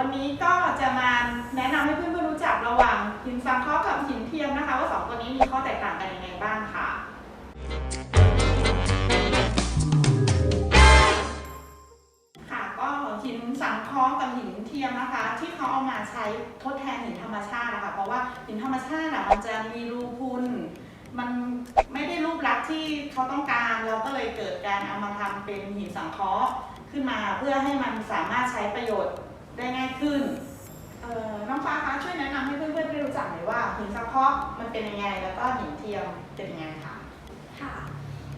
วันนี้ก็จะมาแนะนำให้เพื่อนๆรู้จักระหว่างหินสังเคราะห์กับหินเทียมนะคะ ว่า 2 ตัวนี้มีข้อแตกต่างกันยังไงบ้างค่ะ ค่ะก็หินสังเคราะห์กับหินเทียมนะคะ ที่เขาเอามาใช้ทดแทนหินธรรมชาตินะคะเพราะว่าหินธรรมชาติอะมันจะมีรูพุนมันไม่ได้รูปลักษณ์ที่เขาต้องการเราก็เลยเกิดการเอามาทำเป็นหินสังเคราะห์ขึ้นมาเพื่อให้มันสามารถใช้ประโยชน์ ได้ง่ายขึ้นน้องฟ้าคะช่วยแนะนำให้เพื่อนๆได้รู้จักหน่อยว่าหินสังเคราะห์มันเป็นยังไง แล้วก็หินเทียมเป็นยังไงคะค่ะ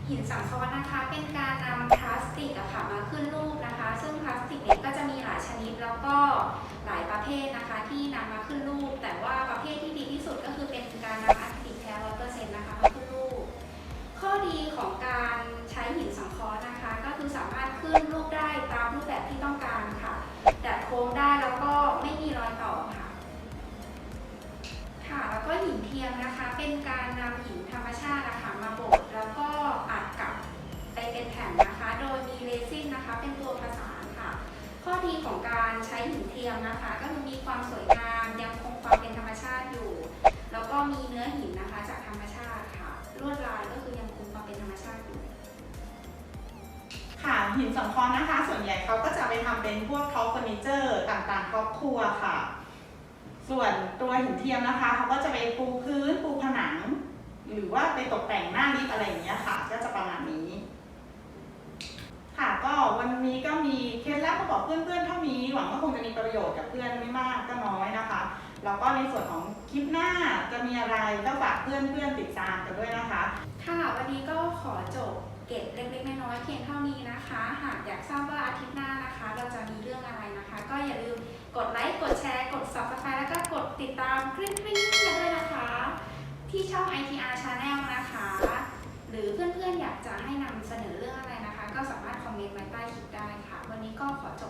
หินสังเคราะห์นะคะเป็นการนำพลาสติกอะค่ะมาขึ้นรูปนะคะ ซึ่งพลาสติกเนี่ยก็จะมีหลายชนิดแล้วก็หลายประเภทนะคะที่นำมาขึ้นรูป ได้แล้วก็ไม่มีรอยต่อค่ะ ค่ะ แล้วก็หินเทียมนะคะ เป็นการนำหินธรรมชาตินะคะมาบดแล้วก็อัดกับไปเป็นแผ่นนะคะ โดยมีเรซินนะคะ เป็นตัวประสานค่ะ ข้อดีของการใช้หินเทียมนะคะ ก็คือมีความสวยงามยังคงความเป็นธรรมชาติอยู่ แล้วก็มีเนื้อหินนะคะจาก หินสังเคราะห์นะคะ ส่วนใหญ่เขาก็จะไปทำเป็นพวกท็อปเฟอร์นิเจอร์ต่างๆครอบครัวค่ะ ส่วนตัวหินเทียมนะคะเขาก็จะไปปูพื้นปูผนัง หรือว่าไปตกแต่งหน้าลิฟอะไรอย่างเงี้ยค่ะ ก็จะประมาณนี้ ค่ะก็วันนี้ก็มีเคล็ดลับมาบอกเพื่อนๆเท่านี้หวังว่าคงจะมีประโยชน์กับเพื่อนไม่มากก็น้อยนะคะแล้วก็ในส่วนของคลิปหน้าจะมีอะไรก็ฝากเพื่อนๆติดตามกันด้วยนะคะ ค่ะวันนี้ก็ อยากทราบว่าอาทิตย์หน้านะคะ เราจะมีเรื่องอะไรนะคะ ก็อย่าลืมกดไลค์ กดแชร์ กด subscribe แล้วก็กดติดตามกริ๊งกริ๊งกันด้วยนะคะ ที่ช่อง ITR Channel นะคะ หรือเพื่อนๆอยากจะให้นำเสนอเรื่องอะไรนะคะ ก็สามารถคอมเมนต์ไว้ใต้คลิปได้ค่ะ วันนี้ก็ขอจบ